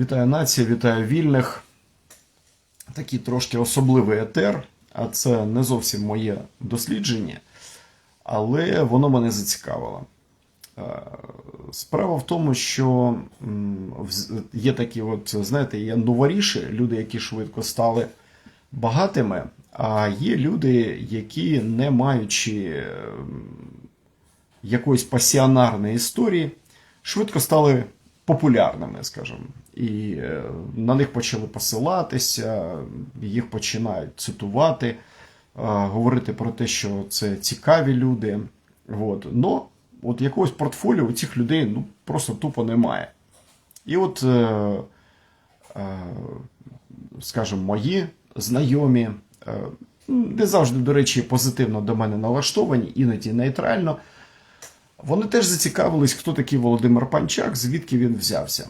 Вітаю нація, вітаю вільних. Такий трошки особливий етер, а це не зовсім моє дослідження, але воно мене зацікавило. Е, Справа в тому, що є такі, от, знаєте, є новоріші, люди, які швидко стали багатими, а є люди, які, не маючи якоїсь пасіонарної історії, швидко стали популярними, скажімо. І е, на них почали посилатися, їх починають цитувати, е, говорити про те, що це цікаві люди. От. Но от якогось портфоліо у цих людей ну, просто тупо немає. І от, е, скажімо, мої знайомі, не завжди, до речі, позитивно до мене налаштовані, іноді нейтрально. Вони теж зацікавились, хто такий Володимир Панчак, звідки він взявся.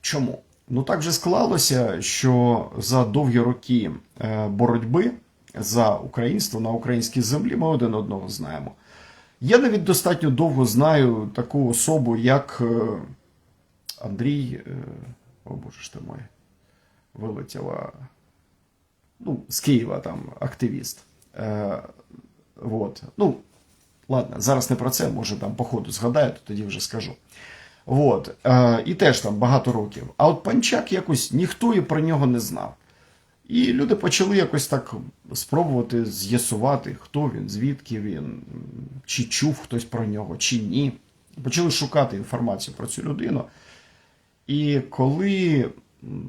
Чому? Ну так же склалося, що за довгі роки е, боротьби за українство на українській землі ми один одного знаємо. Я навіть достатньо довго знаю таку особу, як е, Андрій. е, О боже ж ти мой, вилетіла. Ну, з Києва там активіст. Е, вот. Ну, ладно, зараз не про це, може там по ходу згадаю, то тоді вже скажу. От. Е, і теж там багато років. А от Панчак якось ніхто і про нього не знав. І люди почали якось так спробувати з'ясувати, хто він, звідки він, чи чув хтось про нього, чи ні. Почали шукати інформацію про цю людину. І коли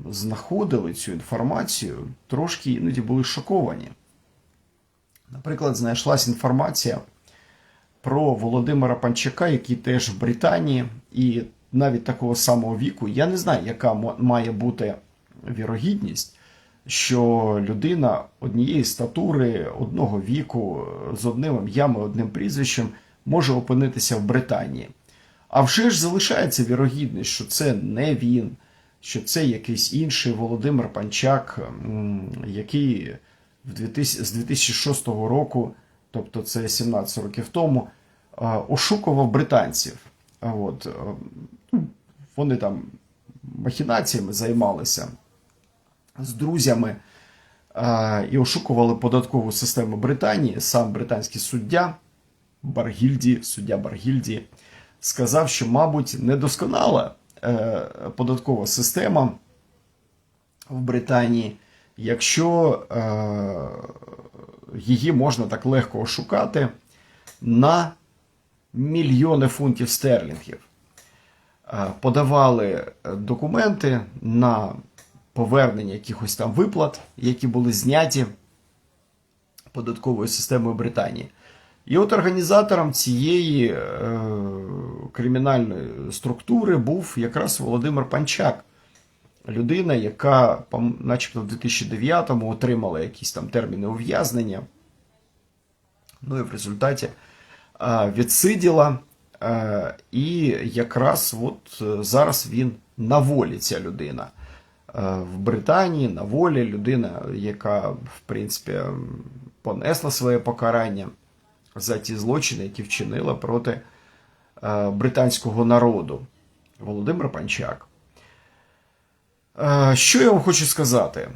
знаходили цю інформацію, трошки іноді були шоковані. Наприклад, знайшлась інформація про Володимира Панчака, який теж в Британії, і навіть такого самого віку. Я не знаю, яка має бути вірогідність, що людина однієї статури, одного віку, з одним ім'ям одним прізвищем може опинитися в Британії. А вже ж залишається вірогідність, що це не він, що це якийсь інший Володимир Панчак, який в 2000, з 2006 року, тобто це 17 років тому, ошукував британців. От, ну, вони там махінаціями займалися з друзями і ошукували податкову систему Британії. Сам британський суддя Баргільді, суддя Баргільді, сказав, що, мабуть, недосконала е, податкова система в Британії, якщо е, її можна так легко ошукати на мільйони фунтів стерлінгів. Е, Подавали е, документи на повернення якихось там виплат, які були зняті податковою системою Британії. І от організатором цієї е, кримінальної структури був якраз Володимир Панчак, людина, яка, начебто, в 2009-му отримала якісь там терміни ув'язнення. Ну і в результаті відсиділа. Е, і якраз от е, зараз він на волі, ця людина. Е, в Британії на волі людина, яка, в принципі, понесла своє покарання за ті злочини, які вчинила проти е, британського народу. Володимир Панчак. Е, Що я вам хочу сказати?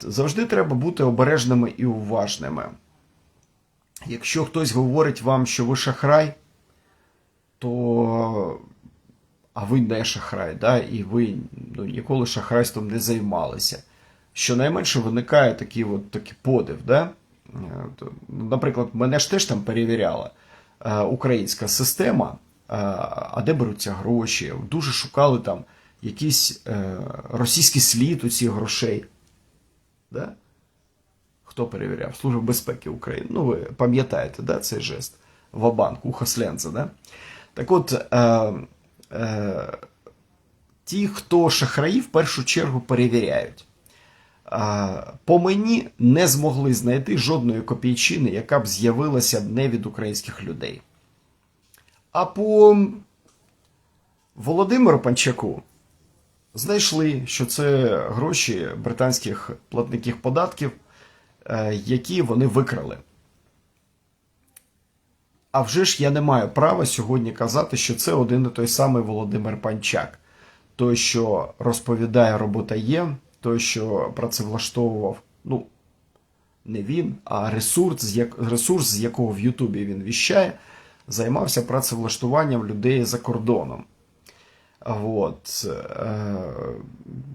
Завжди треба бути обережними і уважними. Якщо хтось говорить вам, що ви шахрай, то а ви не шахрай, да? і ви ну, ніколи шахрайством не займалися. Щонайменше виникає такий, от, такий подив. Да? Наприклад, мене ж теж там перевіряла е, українська система, е, а де беруться гроші. Дуже шукали там якийсь е, російський слід у цих грошей. Да? Хто перевіряв? Служба безпеки України. Ну, ви пам'ятаєте, да, цей жест? Вабанк, ухо Сленца, да? Так от, е, е, ті, хто шахраї, в першу чергу перевіряють. Е, по мені не змогли знайти жодної копійчини, яка б з'явилася не від українських людей. А по Володимиру Панчаку знайшли, що це гроші британських платників податків, які вони викрали. А вже ж я не маю права сьогодні казати, що це один і той самий Володимир Панчак. той, що розповідає, робота є, той, що працевлаштовував, ну, не він, а ресурс, ресурс, з якого в Ютубі він віщає, займався працевлаштуванням людей за кордоном. От. Е,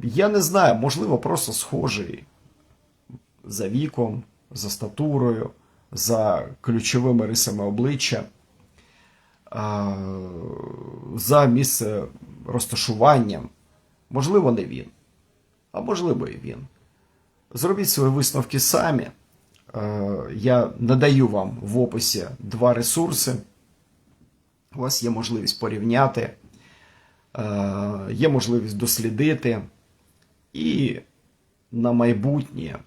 я не знаю, можливо, просто схожий за віком, за статурою, за ключовими рисами обличчя, за місце розташуванням. Можливо, не він, а можливо, і він. Зробіть свої висновки самі. Я надаю вам в описі два ресурси. У вас є можливість порівняти, є можливість дослідити. І на майбутнє,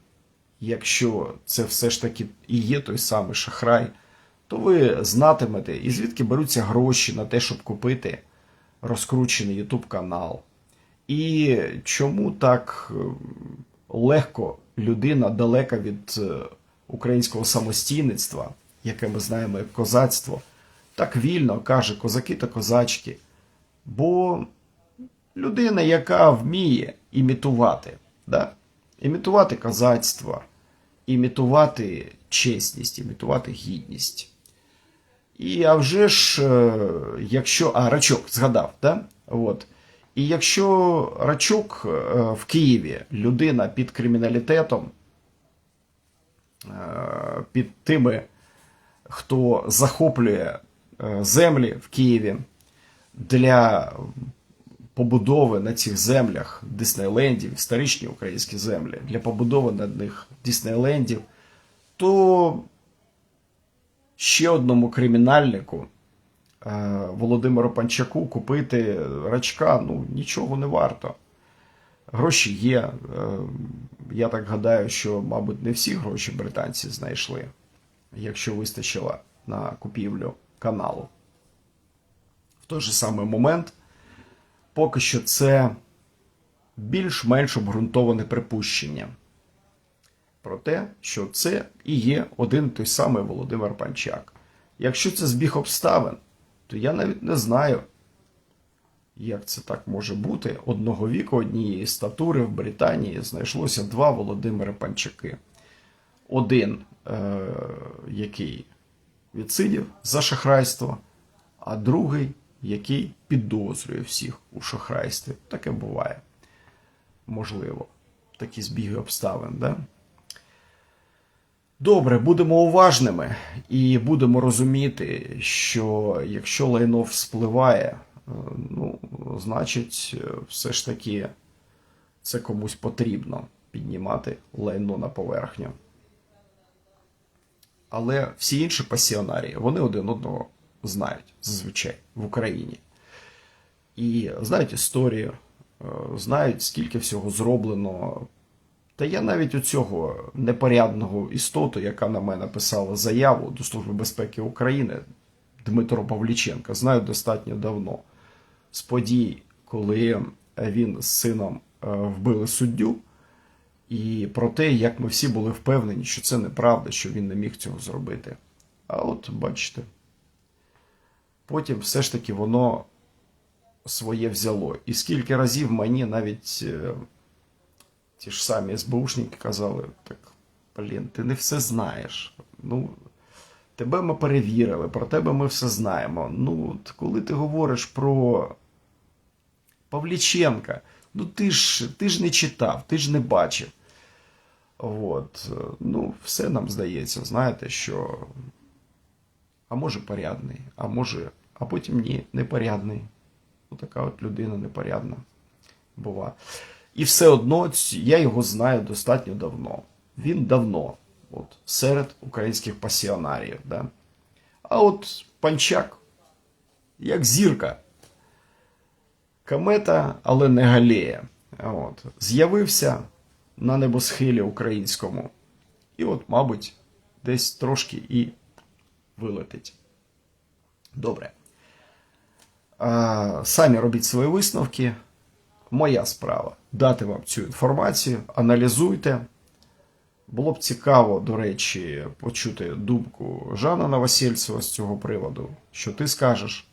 якщо це все ж таки і є той самий шахрай, то ви знатимете, і звідки беруться гроші на те, щоб купити розкручений YouTube канал. І чому так е, легко людина далека від е, українського самостійництва, яке ми знаємо як козацтво, так вільно каже козаки та козачки. Бо людина, яка вміє імітувати, да? Імітувати козацтво, імітувати чесність, імітувати гідність. І а вже ж, е, якщо. А, рачок, згадав, да? От. І якщо рачок е, в Києві людина під криміналітетом, е, під тими, хто захоплює землі в Києві для побудови на цих землях Диснейлендів, історичні українські землі, для побудови на них Диснейлендів, то ще одному кримінальнику е, Володимиру Панчаку купити рачка ну, нічого не варто. Гроші є. Е, Я так гадаю, що, мабуть, не всі гроші британці знайшли, якщо вистачило на купівлю каналу. В той же самий момент, поки що це більш-менш обґрунтоване припущення про те, що це і є один той самий Володимир Панчак. Якщо це збіг обставин, то я навіть не знаю, як це так може бути. Одного віку, однієї статури в Британії знайшлося два Володимири Панчаки. Один, е- який відсидів за шахрайство, а другий, який підозрює всіх у шахрайстві. Таке буває. Можливо, такі збіги обставин, да? Добре, будемо уважними і будемо розуміти, що якщо лайно вспливає, е, ну, значить, е, все ж таки це комусь потрібно піднімати лайно на поверхню. Але всі інші пасіонарії, вони один одного знають зазвичай в Україні. І знають історію, е, знають, скільки всього зроблено. Та я навіть у цього непорядного істоту, яка на мене писала заяву до Служби безпеки України, Дмитро Павліченка, знаю достатньо давно. З подій, коли він з сином е, вбили суддю, і про те, як ми всі були впевнені, що це неправда, що він не міг цього зробити. А от бачите, потім все ж таки воно своє взяло. І скільки разів мені навіть е, ті ж самі СБУшники казали, так, блін, ти не все знаєш. Ну, тебе ми перевірили, про тебе ми все знаємо. Ну, от коли ти говориш про Павліченка, ну ти ж, ти ж не читав, ти ж не бачив. От, е, ну, все нам здається, знаєте, що. А може порядний, а може, а потім ні, непорядний. Ну, така от людина непорядна була. І все одно я його знаю достатньо давно. Він давно, от, серед українських пасіонарів. Да? А от панчак, як зірка. Комета, але не галея. От. З'явився на небосхилі українському. І от, мабуть, десь трошки і вилетить. Добре. Самі робіть свої висновки. Моя справа дати вам цю інформацію, аналізуйте. Було б цікаво, до речі, почути думку Жана Новосельцева з цього приводу. Що ти скажеш,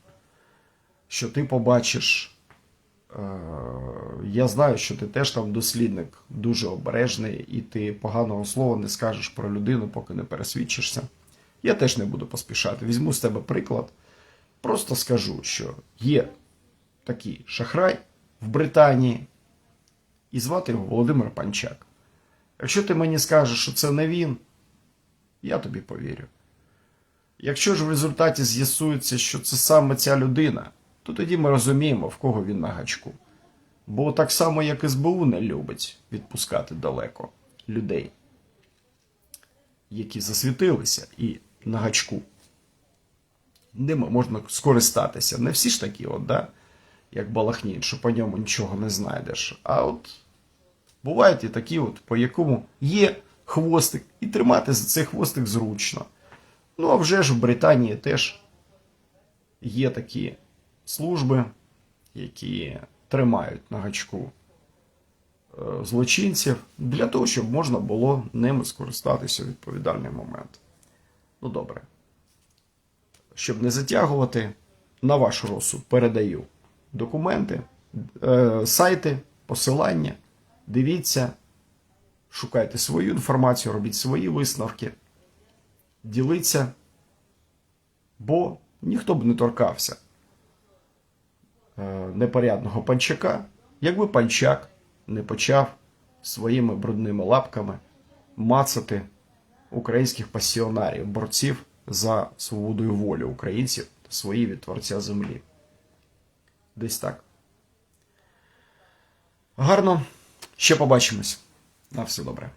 що ти побачиш, е, я знаю, що ти теж там дослідник дуже обережний, і ти поганого слова не скажеш про людину, поки не пересвідчишся. Я теж не буду поспішати. Візьму з тебе приклад. Просто скажу, що є такий шахрай в Британії, і звати його Володимир Панчак. Якщо ти мені скажеш, що це не він, я тобі повірю. Якщо ж в результаті з'ясується, що це саме ця людина, то тоді ми розуміємо, в кого він на гачку. Бо так само, як СБУ не любить відпускати далеко людей, які засвітилися і на гачку. Ними можна скористатися. Не всі ж такі, от, да? як Балахнін, що по ньому нічого не знайдеш. А от бувають і такі, от, по якому є хвостик, і тримати за цей хвостик зручно. Ну, а вже ж в Британії теж є такі служби, які тримають на гачку е, злочинців для того, щоб можна було ними скористатися у відповідальний момент. Ну, добре. Щоб не затягувати, на ваш розсуд передаю документи, е, сайти, посилання. Дивіться, шукайте свою інформацію, робіть свої висновки, діліться, бо ніхто б не торкався е, непорядного панчака, якби панчак не почав своїми брудними лапками мацати українських пасіонарів, борців за свободою волі українців свої від творця землі. Десь так. Гарно. Ще побачимось. На все добре.